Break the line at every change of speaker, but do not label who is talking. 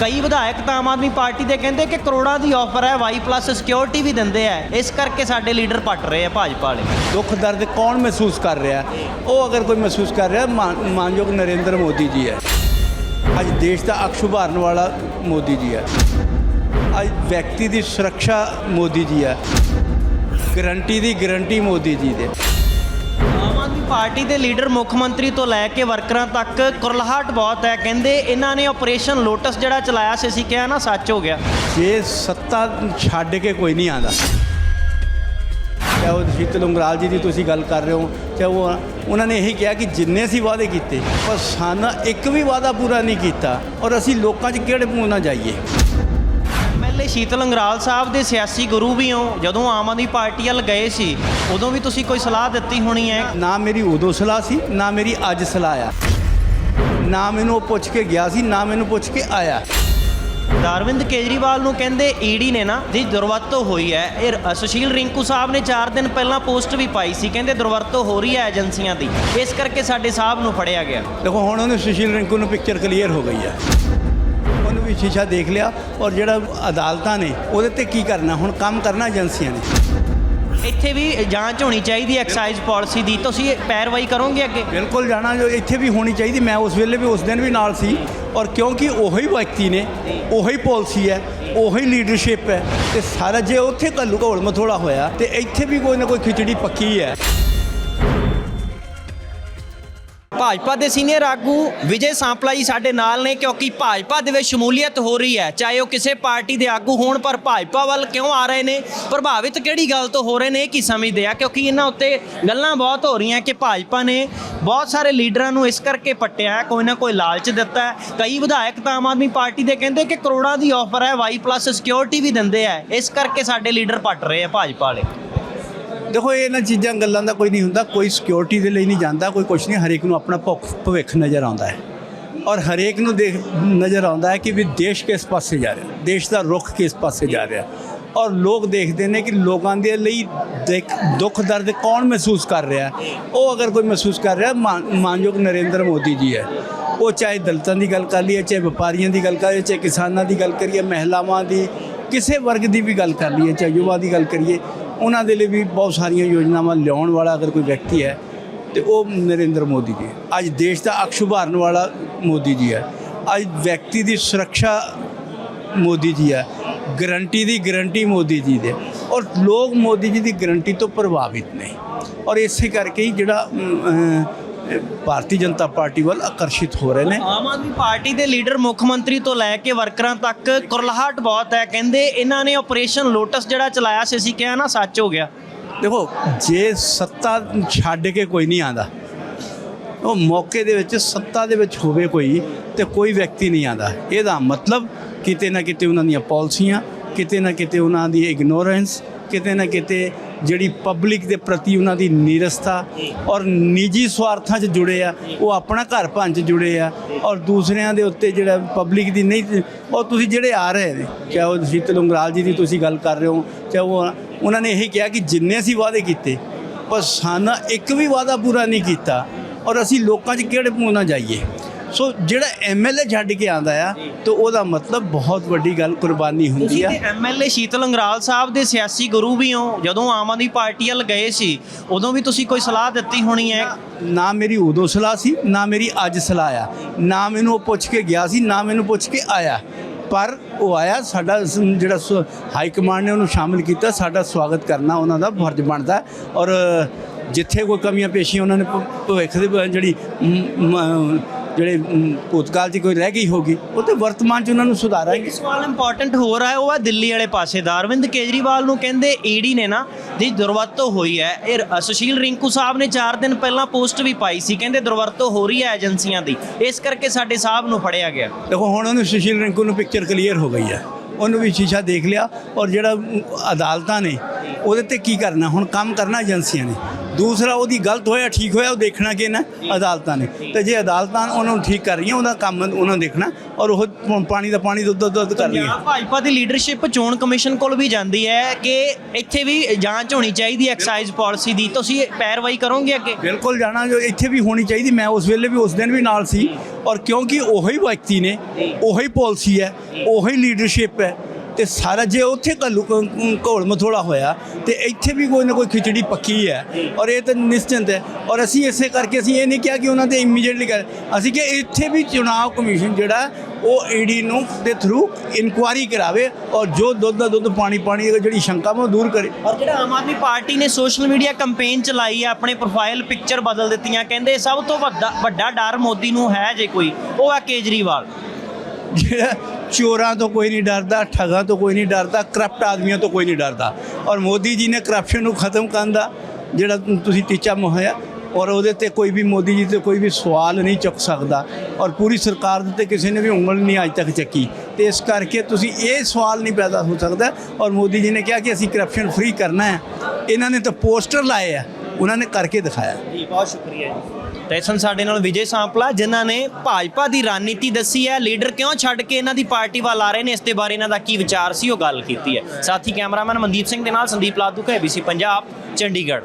ਕਈ ਵਿਧਾਇਕ ਤਾਂ ਆਮ ਆਦਮੀ ਪਾਰਟੀ ਦੇ ਕਹਿੰਦੇ ਕਿ ਕਰੋੜਾਂ ਦੀ ਆਫਰ ਹੈ ਵਾਈ ਪਲੱਸ ਸਿਕਿਉਰਿਟੀ ਵੀ ਦਿੰਦੇ ਆ ਇਸ ਕਰਕੇ ਸਾਡੇ ਲੀਡਰ ਪੱਟ ਰਹੇ ਆ ਭਾਜਪਾ ਵਾਲੇ।
ਦੁੱਖ ਦਰਦ ਕੌਣ ਮਹਿਸੂਸ ਕਰ ਰਿਹਾ? ਉਹ ਅਗਰ ਕੋਈ ਮਹਿਸੂਸ ਕਰ ਰਿਹਾ ਮਾਨ- ਮਾਨਯੋਗ ਨਰਿੰਦਰ ਮੋਦੀ ਜੀ ਹੈ। ਅੱਜ ਦੇਸ਼ ਦਾ ਅਕਸ਼ ਉਭਾਰਨ ਵਾਲਾ ਮੋਦੀ ਜੀ ਹੈ। ਅੱਜ ਵਿਅਕਤੀ ਦੀ ਸੁਰੱਖਿਆ ਮੋਦੀ ਜੀ ਹੈ। ਗਰੰਟੀ ਦੀ ਗਰੰਟੀ ਮੋਦੀ ਜੀ ਦੇ।
ਪਾਰਟੀ ਦੇ ਲੀਡਰ ਮੁੱਖ ਮੰਤਰੀ ਤੋਂ ਲੈ ਕੇ ਵਰਕਰਾਂ ਤੱਕ ਕੁਰਲਾਹਟ ਬਹੁਤ ਹੈ। ਕਹਿੰਦੇ ਇਹਨਾਂ ਨੇ ਆਪਰੇਸ਼ਨ ਲੋਟਸ ਜਿਹੜਾ ਚਲਾਇਆ ਸੀ, ਅਸੀਂ ਕਿਹਾ ਨਾ ਸੱਚ ਹੋ ਗਿਆ।
ਜੇ ਸੱਤਾ ਛੱਡ ਕੇ ਕੋਈ ਨਹੀਂ ਆਂਦਾ ਚਾਹੇ ਉਹ ਸ਼ੀਤਲ ਉਂਗਰਾਲ ਜੀ ਦੀ ਤੁਸੀਂ ਗੱਲ ਕਰ ਰਹੇ ਹੋ, ਚਾਹੇ ਉਹ ਉਹਨਾਂ ਨੇ ਇਹੀ ਕਿਹਾ ਕਿ ਜਿੰਨੇ ਅਸੀਂ ਵਾਅਦੇ ਕੀਤੇ, ਪਰ ਸਾਨੂੰ ਇੱਕ ਵੀ ਵਾਅਦਾ ਪੂਰਾ ਨਹੀਂ ਕੀਤਾ, ਔਰ ਅਸੀਂ ਲੋਕਾਂ 'ਚ ਕਿਹੜੇ ਮੂੰਹ ਨਾਲ ਜਾਈਏ?
ਐਮਐਲਏ ਸ਼ੀਤਲ ਅੰਗਰਾਲ ਸਾਹਿਬ ਦੇ ਸਿਆਸੀ ਗੁਰੂ ਵੀ ਹੋ ਜਦੋਂ ਆਮ ਆਦਮੀ ਪਾਰਟੀ ਵੱਲ ਗਏ ਸੀ ਉਦੋਂ ਵੀ ਤੁਸੀਂ ਕੋਈ ਸਲਾਹ ਦਿੱਤੀ ਹੋਣੀ ਹੈ?
ਨਾ ਮੇਰੀ ਉਦੋਂ ਸਲਾਹ ਸੀ ਨਾ ਮੇਰੀ ਅੱਜ ਸਲਾਹ ਆ। ਨਾ ਮੈਨੂੰ ਉਹ ਪੁੱਛ ਕੇ ਗਿਆ ਸੀ ਨਾ ਮੈਨੂੰ ਪੁੱਛ ਕੇ ਆਇਆ।
ਦਰਵਿੰਦ ਕੇਜਰੀਵਾਲ ਨੂੰ ਕਹਿੰਦੇ ਈਡੀ ਨੇ ਨਾ ਜੀ ਦੁਰਵਰਤੋਂ ਹੋਈ ਹੈ। ਇਹ ਸੁਸ਼ੀਲ ਰਿੰਕੂ ਸਾਹਿਬ ਨੇ 4 ਦਿਨ ਪਹਿਲਾਂ ਪੋਸਟ ਵੀ ਪਾਈ ਸੀ ਕਹਿੰਦੇ ਦੁਰਵਰਤੋਂ ਹੋ ਰਹੀ ਹੈ ਏਜੰਸੀਆਂ ਦੀ। ਇਸ ਕਰਕੇ ਸਾਡੇ ਸਾਹਿਬ ਨੂੰ ਫੜਿਆ ਗਿਆ।
ਦੇਖੋ ਹੁਣ ਉਹਨੂੰ ਸੁਸ਼ੀਲ ਰਿੰਕੂ ਨੂੰ ਪਿਕਚਰ ਕਲੀਅਰ ਹੋ ਗਈ ਹੈ। ਵੀ ਸ਼ੀਸ਼ਾ ਦੇਖ ਲਿਆ ਔਰ ਜਿਹੜਾ ਅਦਾਲਤਾਂ ਨੇ ਉਹਦੇ ਤੇ ਕੀ ਕਰਨਾ ਹੁਣ ਕੰਮ ਕਰਨਾ ਏਜੰਸੀਆਂ ਨੇ।
ਇੱਥੇ ਵੀ ਜਾਂਚ ਹੋਣੀ ਚਾਹੀਦੀ ਐਕਸਾਈਜ਼ ਪਾਲਿਸੀ ਦੀ ਤੁਸੀਂ ਪੈਰਵਾਈ ਕਰੋਗੇ ਅੱਗੇ?
ਬਿਲਕੁਲ ਜਾਣਾ ਜੋ ਇੱਥੇ ਵੀ ਹੋਣੀ ਚਾਹੀਦੀ ਮੈਂ ਉਸ ਵੇਲੇ ਵੀ ਉਸ ਦਿਨ ਵੀ ਨਾਲ ਸੀ ਔਰ ਕਿਉਂਕਿ ਉਹੀ ਵਿਅਕਤੀ ਨੇ ਉਹੀ ਪਾਲਿਸੀ ਹੈ ਉਹੀ ਲੀਡਰਸ਼ਿਪ ਹੈ ਤੇ ਸਾਰਾ ਜੇ ਉੱਥੇ ਘੱਲੂ ਘੋਲ ਮਥੋੜਾ ਹੋਇਆ ਤੇ ਇੱਥੇ ਵੀ ਕੋਈ ਨਾ ਕੋਈ ਖਿਚੜੀ ਪੱਕੀ ਹੈ।
ਭਾਜਪਾ ਦੇ ਸੀਨੀਅਰ ਆਗੂ ਵਿਜੇ ਸਾਂਪਲਾ ਜੀ ਸਾਡੇ ਨਾਲ ਨੇ ਕਿਉਂਕਿ ਭਾਜਪਾ ਦੇ ਵਿੱਚ ਸ਼ਮੂਲੀਅਤ ਹੋ ਰਹੀ ਹੈ। ਚਾਹੇ ਉਹ ਕਿਸੇ ਪਾਰਟੀ ਦੇ ਆਗੂ ਹੋਣ, ਪਰ ਭਾਜਪਾ ਵੱਲ ਕਿਉਂ ਆ ਰਹੇ ਨੇ? ਪ੍ਰਭਾਵਿਤ ਕਿਹੜੀ ਗੱਲ ਤੋਂ ਹੋ ਰਹੇ ਨੇ ਇਹ ਕੀ ਸਮਝਦੇ ਆ? ਕਿਉਂਕਿ ਇਹਨਾਂ ਉੱਤੇ ਗੱਲਾਂ ਬਹੁਤ ਹੋ ਰਹੀਆਂ ਕਿ ਭਾਜਪਾ ਨੇ ਬਹੁਤ ਸਾਰੇ ਲੀਡਰਾਂ ਨੂੰ ਇਸ ਕਰਕੇ ਪੱਟਿਆ ਕੋਈ ਨਾ ਕੋਈ ਲਾਲਚ ਦਿੱਤਾ ਕਈ ਵਿਧਾਇਕ ਤਾਂ ਆਮ ਆਦਮੀ ਪਾਰਟੀ ਦੇ ਕਹਿੰਦੇ ਕਿ ਕਰੋੜਾਂ ਦੀ ਆਫਰ ਹੈ ਵਾਈ ਪਲੱਸ ਸਿਕਿਉਰਿਟੀ ਵੀ ਦਿੰਦੇ ਆ। ਇਸ ਕਰਕੇ ਸਾਡੇ ਲੀਡਰ ਪੱਟ ਰਹੇ ਆ ਭਾਜਪਾ ਵਾਲੇ।
ਦੇਖੋ, ਇਹਨਾਂ ਚੀਜ਼ਾਂ, ਗੱਲਾਂ ਦਾ ਕੋਈ ਨਹੀਂ ਹੁੰਦਾ। ਕੋਈ ਸਿਕਿਉਰਿਟੀ ਦੇ ਲਈ ਨਹੀਂ ਜਾਂਦਾ, ਕੋਈ ਕੁਛ ਨਹੀਂ। ਹਰੇਕ ਨੂੰ ਆਪਣਾ ਭੁੱਖ, ਭਵਿੱਖ ਨਜ਼ਰ ਆਉਂਦਾ ਹੈ। ਔਰ ਹਰੇਕ ਨੂੰ ਦੇਖ, ਨਜ਼ਰ ਆਉਂਦਾ ਹੈ ਕਿ ਵੀ ਦੇਸ਼ ਕਿਸ ਪਾਸੇ ਜਾ ਰਿਹਾ। ਦੇਸ਼ ਦਾ ਰੁਖ ਕਿਸ ਪਾਸੇ ਜਾ ਰਿਹਾ। ਔਰ ਲੋਕ ਦੇਖਦੇ ਨੇ ਕਿ ਲੋਕਾਂ ਦੇ ਲਈ ਦੇਖ- ਦੁੱਖ, ਦਰਦ ਕੌਣ ਮਹਿਸੂਸ ਕਰ ਰਿਹਾ ਉਹ ਅਗਰ ਕੋਈ ਮਹਿਸੂਸ ਕਰ ਰਿਹਾ ਮਾਨ- ਮਾਨਯੋਗ ਨਰਿੰਦਰ ਮੋਦੀ ਜੀ ਹੈ। ਉਹ ਚਾਹੇ ਦਲਤਾਂ ਦੀ ਗੱਲ ਕਰ ਲਈਏ, ਚਾਹੇ ਵਪਾਰੀਆਂ ਦੀ ਗੱਲ ਕਰ ਲਈਏ, ਚਾਹੇ ਕਿਸਾਨਾਂ ਦੀ ਗੱਲ ਕਰੀਏ, ਮਹਿਲਾਵਾਂ ਦੀ, ਕਿਸੇ ਵਰਗ ਦੀ ਵੀ ਗੱਲ ਕਰ ਲਈਏ, ਚਾਹੇ ਯੁਵਾ ਦੀ ਗੱਲ ਕਰੀਏ ਉਹਨਾਂ ਦੇ ਲਈ ਵੀ ਬਹੁਤ ਸਾਰੀਆਂ ਯੋਜਨਾਵਾਂ ਲਿਆਉਣ ਵਾਲਾ ਅਗਰ ਕੋਈ ਵਿਅਕਤੀ ਹੈ, ਤੇ ਉਹ ਨਰਿੰਦਰ ਮੋਦੀ ਜੀ। ਅੱਜ ਦੇਸ਼ ਦਾ ਅਕਸ਼ ਉਭਾਰਨ ਵਾਲਾ ਮੋਦੀ ਜੀ ਹੈ। ਅੱਜ ਵਿਅਕਤੀ ਦੀ ਸੁਰੱਖਿਆ ਮੋਦੀ ਜੀ ਹੈ। ਗਰੰਟੀ ਦੀ ਗਰੰਟੀ ਮੋਦੀ ਜੀ ਦੇ। ਔਰ ਲੋਕ ਮੋਦੀ ਜੀ ਦੀ ਗਰੰਟੀ ਤੋਂ ਪ੍ਰਭਾਵਿਤ ਨੇ। ਔਰ ਇਸੇ ਕਰਕੇ ਹੀ ਜਿਹੜਾ ਭਾਰਤੀ ਜਨਤਾ ਪਾਰਟੀ ਵੱਲ ਆਕਰਸ਼ਿਤ ਹੋ ਰਹੇ ਨੇ।
ਆਮ ਆਦਮੀ ਪਾਰਟੀ ਦੇ ਲੀਡਰ ਮੁੱਖ ਮੰਤਰੀ ਤੋਂ ਲੈ ਕੇ ਵਰਕਰਾਂ ਤੱਕ ਕੁਰਲਾਹਟ ਬਹੁਤ ਹੈ। ਕਹਿੰਦੇ ਇਹਨਾਂ ਨੇ ਆਪਰੇਸ਼ਨ ਲੋਟਸ ਜਿਹੜਾ ਚਲਾਇਆ ਸੀ ਅਸੀਂ ਕਿਹਾ ਨਾ ਸੱਚ ਹੋ ਗਿਆ।
ਦੇਖੋ ਜੇ ਸੱਤਾ ਛੱਡ ਕੇ ਕੋਈ ਨਹੀਂ ਆਂਦਾ ਉਹ ਮੌਕੇ ਦੇ ਵਿੱਚ ਸੱਤਾ ਦੇ ਵਿੱਚ ਹੋਵੇ ਕੋਈ ਤੇ ਕੋਈ ਵਿਅਕਤੀ ਨਹੀਂ ਆਂਦਾ ਇਹਦਾ ਮਤਲਬ ਕਿਤੇ ਨਾ ਕਿਤੇ ਉਹਨਾਂ ਦੀਆਂ ਪਾਲਿਸੀਆਂ ਕਿਤੇ ਨਾ ਕਿਤੇ ਉਹਨਾਂ ਦੀ ਇਗਨੋਰੈਂਸ ਕਿਤੇ ਨਾ ਕਿਤੇ ਜਿਹੜੀ ਪਬਲਿਕ ਦੇ ਪ੍ਰਤੀ ਉਹਨਾਂ ਦੀ ਨੀਰਸਤਾ ਔਰ ਨਿੱਜੀ ਸਵਾਰਥਾਂ 'ਚ ਜੁੜੇ ਆ, ਉਹ ਆਪਣਾ ਘਰ ਭੰਨ 'ਚ ਜੁੜੇ ਆ ਔਰ ਦੂਸਰਿਆਂ ਦੇ ਉੱਤੇ ਜਿਹੜਾ ਪਬਲਿਕ ਦੀ ਨਹੀਂ, ਉਹ ਤੁਸੀਂ ਜਿਹੜੇ ਆ ਰਹੇ ਨੇ, ਚਾਹੇ ਉਹ ਸ਼ੀਤਲ ਉਂਗਰਾਲ ਜੀ ਦੀ ਤੁਸੀਂ ਗੱਲ ਕਰ ਰਹੇ ਹੋ, ਚਾਹੇ ਉਹ ਉਹਨਾਂ ਨੇ ਇਹੀ ਕਿਹਾ ਕਿ ਜਿੰਨੇ ਅਸੀਂ ਵਾਅਦੇ ਕੀਤੇ, ਪਰ ਸਾਨੂੰ ਇੱਕ ਵੀ ਵਾਅਦਾ ਪੂਰਾ ਨਹੀਂ ਕੀਤਾ ਔਰ ਅਸੀਂ ਲੋਕਾਂ 'ਚ ਕਿਹੜੇ ਮੂੰਹ ਜਾਈਏ? ਸੋ ਜਿਹੜਾ ਐਮਐਲਏ ਛੱਡ ਕੇ ਆਂਦਾ ਆ ਤੇ ਉਹਦਾ ਮਤਲਬ ਬਹੁਤ ਵੱਡੀ ਗੱਲ ਕੁਰਬਾਨੀ ਹੁੰਦੀ
ਤੁਸੀਂ
ਆ।
ਤੇ ਐਮਐਲਏ ਸ਼ੀਤਲ ਅੰਗਰਾਲ ਸਾਹਿਬ ਦੇ ਸਿਆਸੀ ਗੁਰੂ ਵੀ ਹੋ ਜਦੋਂ ਆਮ ਆਦਮੀ ਪਾਰਟੀ ਵੱਲ ਗਏ ਸੀ ਉਦੋਂ ਵੀ ਤੁਸੀਂ ਕੋਈ ਸਲਾਹ ਦਿੱਤੀ ਹੋਣੀ ਹੈ?
ਨਾ ਮੇਰੀ ਉਦੋਂ ਸਲਾਹ ਸੀ ਨਾ ਮੇਰੀ ਅੱਜ ਸਲਾਹ ਆ। ਨਾ ਮੈਨੂੰ ਉਹ ਪੁੱਛ ਕੇ ਗਿਆ ਸੀ ਨਾ ਮੈਨੂੰ ਪੁੱਛ ਕੇ ਆਇਆ। ਪਰ ਉਹ ਆਇਆ ਸਾਡਾ ਜਿਹੜਾ ਹਾਈ ਕਮਾਂਡ ਨੇ ਉਹਨੂੰ ਸ਼ਾਮਿਲ ਕੀਤਾ ਸਾਡਾ ਸਵਾਗਤ ਕਰਨਾ ਉਹਨਾਂ ਦਾ ਫਰਜ਼ ਬਣਦਾ। ਔਰ ਜਿੱਥੇ ਕੋਈ ਕਮੀਆਂ ਪੇਸ਼ੀਆਂ ਉਹਨਾਂ ਨੇ ਭਵਿੱਖ ਦੇ ਜਿਹੜੀ ਜਿਹੜੇ ਭੂਤਕਾਲ 'ਚ ਕੋਈ ਰਹਿ ਗਈ ਹੋਗੀ ਉਹ ਤੇ ਵਰਤਮਾਨ 'ਚ ਉਹਨਾਂ ਨੂੰ ਸੁਧਾਰਾਂਗੇ।
ਇੱਕ ਸਵਾਲ ਇੰਪੋਰਟੈਂਟ ਹੋ ਰਿਹਾ ਉਹ ਹੈ ਦਿੱਲੀ ਵਾਲੇ ਪਾਸੇ ਦਾ। ਅਰਵਿੰਦ ਕੇਜਰੀਵਾਲ ਨੂੰ ਕਹਿੰਦੇ ਈਡੀ ਨੇ ਨਾ ਜੀ ਦੁਰਵਰਤੋਂ ਹੋਈ ਹੈ। ਇਹ ਸੁਸ਼ੀਲ ਰਿੰਕੂ ਸਾਹਿਬ ਨੇ 4 ਦਿਨ ਪਹਿਲਾਂ ਪੋਸਟ ਵੀ ਪਾਈ ਸੀ ਕਹਿੰਦੇ ਦੁਰਵਰਤੋਂ ਹੋ ਰਹੀ ਹੈ ਏਜੰਸੀਆਂ ਦੀ। ਇਸ ਕਰਕੇ ਸਾਡੇ ਸਾਹਿਬ ਨੂੰ ਫੜਿਆ ਗਿਆ।
ਦੇਖੋ ਹੁਣ ਉਹਨੂੰ ਸੁਸ਼ੀਲ ਰਿੰਕੂ ਨੂੰ ਪਿਕਚਰ ਕਲੀਅਰ ਹੋ ਗਈ ਹੈ। ਉਹਨੂੰ ਵੀ ਸ਼ੀਸ਼ਾ ਦੇਖ ਲਿਆ ਔਰ ਜਿਹੜਾ ਅਦਾਲਤਾਂ ਨੇ ਉਹਦੇ ਤੇ ਕੀ ਕਰਨਾ? ਹੁਣ ਕੰਮ ਕਰਨਾ ਏਜੰਸੀਆਂ ਨੇ। ਦੂਸਰਾ ਉਹਦੀ ਗਲਤ ਹੋਇਆ ਠੀਕ ਹੋਇਆ ਉਹ ਦੇਖਣਾ ਕਿ ਨਾ ਅਦਾਲਤਾਂ ਨੇ। ਤੇ ਜੇ ਅਦਾਲਤਾਂ ਉਹਨਾਂ ਨੂੰ ਠੀਕ ਕਰ ਰਹੀਆਂ ਉਹਦਾ ਕੰਮ ਉਹਨਾਂ ਨੂੰ ਦੇਖਣਾ ਔਰ ਉਹ ਪਾਣੀ ਦਾ ਪਾਣੀ ਦੁੱਧ ਦੁੱਧ ਕਰ ਰਹੀਆਂ।
ਭਾਜਪਾ ਦੀ ਲੀਡਰਸ਼ਿਪ ਚੋਣ ਕਮਿਸ਼ਨ ਕੋਲ ਵੀ ਜਾਂਦੀ ਹੈ ਕਿ ਇੱਥੇ ਵੀ ਜਾਂਚ ਹੋਣੀ ਚਾਹੀਦੀ ਹੈ ਐਕਸਾਈਜ਼ ਪਾਲਿਸੀ ਦੀ। ਤੁਸੀਂ ਪੈਰਵਾਈ ਕਰੋਗੇ ਅੱਗੇ?
ਬਿਲਕੁਲ ਜਾਣਾ ਜੋ ਇੱਥੇ ਵੀ ਹੋਣੀ ਚਾਹੀਦੀ। ਮੈਂ ਉਸ ਵੇਲੇ ਵੀ ਉਸ ਦਿਨ ਵੀ ਨਾਲ ਸੀ ਔਰ ਕਿਉਂਕਿ ਉਹੀ ਵਿਅਕਤੀ ਨੇ ਉਹੀ ਪਾਲਿਸੀ ਹੈ ਉਹੀ ਲੀਡਰਸ਼ਿਪ ਹੈ ਤੇ ਸਾਰਾ ਜੇ ਉੱਥੇ ਘੱਲੂ ਘੋਲ ਮਥੋੜਾ ਹੋਇਆ ਤੇ ਇੱਥੇ ਵੀ ਕੋਈ ਨਾ ਕੋਈ ਖਿਚੜੀ ਪੱਕੀ ਹੈ। ਔਰ ਇਹ ਤਾਂ ਨਿਸ਼ਚਿੰਤ ਹੈ। ਔਰ ਅਸੀਂ ਇਸੇ ਕਰਕੇ ਅਸੀਂ ਇਹ ਨਹੀਂ ਕਿਹਾ ਕਿ ਉਹਨਾਂ ਤੇ ਇਮੀਡੀਏਟਲੀ ਕਰ ਅਸੀਂ ਕਿ ਇੱਥੇ ਵੀ ਚੁਣਾਵ ਕਮਿਸ਼ਨ ਜਿਹੜਾ ਉਹ ਈਡੀ ਨੂੰ ਦੇ ਥਰੂ ਇਨਕੁਆਰੀ ਕਰਾਵੇ ਔਰ ਜੋ ਦੁੱਧ ਦਾ ਦੁੱਧ ਪਾਣੀ ਪਾਣੀ ਜਿਹੜੀ ਸ਼ੰਕਾ ਉਹ ਦੂਰ ਕਰੇ।
ਔਰ ਜਿਹੜਾ ਆਮ ਆਦਮੀ ਪਾਰਟੀ ਨੇ ਸੋਸ਼ਲ ਮੀਡੀਆ ਕੈਂਪੇਨ ਚਲਾਈ ਹੈ ਆਪਣੇ ਪ੍ਰੋਫਾਈਲ ਪਿਕਚਰ ਬਦਲ ਦਿੱਤੀਆਂ ਕਹਿੰਦੇ ਸਭ ਤੋਂ ਵੱਡਾ ਵੱਡਾ ਡਰ ਮੋਦੀ ਨੂੰ ਹੈ ਜੇ ਕੋਈ ਉਹ ਹੈ ਕੇਜਰੀਵਾਲ।
ਜਿਹੜਾ ਚੋਰਾਂ ਤੋਂ ਕੋਈ ਨਹੀਂ ਡਰਦਾ, ਠੱਗਾਂ ਤੋਂ ਕੋਈ ਨਹੀਂ ਡਰਦਾ, ਕਰਪਟ ਆਦਮੀਆਂ ਤੋਂ ਕੋਈ ਨਹੀਂ ਡਰਦਾ। ਔਰ ਮੋਦੀ ਜੀ ਨੇ ਕਰਪਸ਼ਨ ਨੂੰ ਖਤਮ ਕਰਨ ਦਾ ਜਿਹੜਾ ਤੁਸੀਂ ਟੀਚਾ ਮੁਹਾਇਆ ਔਰ ਉਹਦੇ ਤੇ ਕੋਈ ਵੀ ਮੋਦੀ ਜੀ ਤੇ ਕੋਈ ਵੀ ਸਵਾਲ ਨਹੀਂ ਚੁੱਕ ਸਕਦਾ। ਔਰ ਪੂਰੀ ਸਰਕਾਰ ਦੇ ਤੇ ਕਿਸੇ ਨੇ ਵੀ ਉਂਗਲ ਨਹੀਂ ਅੱਜ ਤੱਕ ਚੱਕੀ। ਤੇ ਇਸ ਕਰਕੇ ਤੁਸੀਂ ਇਹ ਸਵਾਲ ਨਹੀਂ ਪੈਦਾ ਹੋ ਸਕਦਾ। ਔਰ ਮੋਦੀ ਜੀ ਨੇ ਕਿਹਾ ਕਿ ਅਸੀਂ ਕਰਪਸ਼ਨ ਫ੍ਰੀ ਕਰਨਾ ਹੈ। ਇਹਨਾਂ ਨੇ ਤਾਂ ਪੋਸਟਰ ਲਾਏ ਆ। ਉਹਨਾਂ ਨੇ ਕਰਕੇ ਦਿਖਾਇਆ।
ਜੀ, ਬਹੁਤ ਸ਼ੁਕਰੀਆ ਜੀ। ਤੇ ਸਨ ਸਾਡੇ ਨਾਲ ਵਿਜੇ ਸਾਂਪਲਾ, ਜਿਨ੍ਹਾਂ ਨੇ ਭਾਜਪਾ ਦੀ ਰਣਨੀਤੀ ਦੱਸੀ ਹੈ, ਲੀਡਰ ਕਿਉਂ ਛੱਡ ਕੇ ਇਹਨਾਂ ਦੀ ਪਾਰਟੀ ਵੱਲ ਆ ਰਹੇ ਨੇ? ਇਸ ਦੇ ਬਾਰੇ ਇਹਨਾਂ ਦਾ ਕੀ ਵਿਚਾਰ ਸੀ? ਉਹ ਗੱਲ ਕੀਤੀ ਹੈ। ਸਾਥੀ ਕੈਮਰਾਮੈਨ ਮਨਦੀਪ ਸਿੰਘ ਦੇ ਨਾਲ ਸੰਦੀਪ ਲਾਦੂ ਕਾ ਏਬੀਸੀ ਪੰਜਾਬ, ਚੰਡੀਗੜ੍ਹ।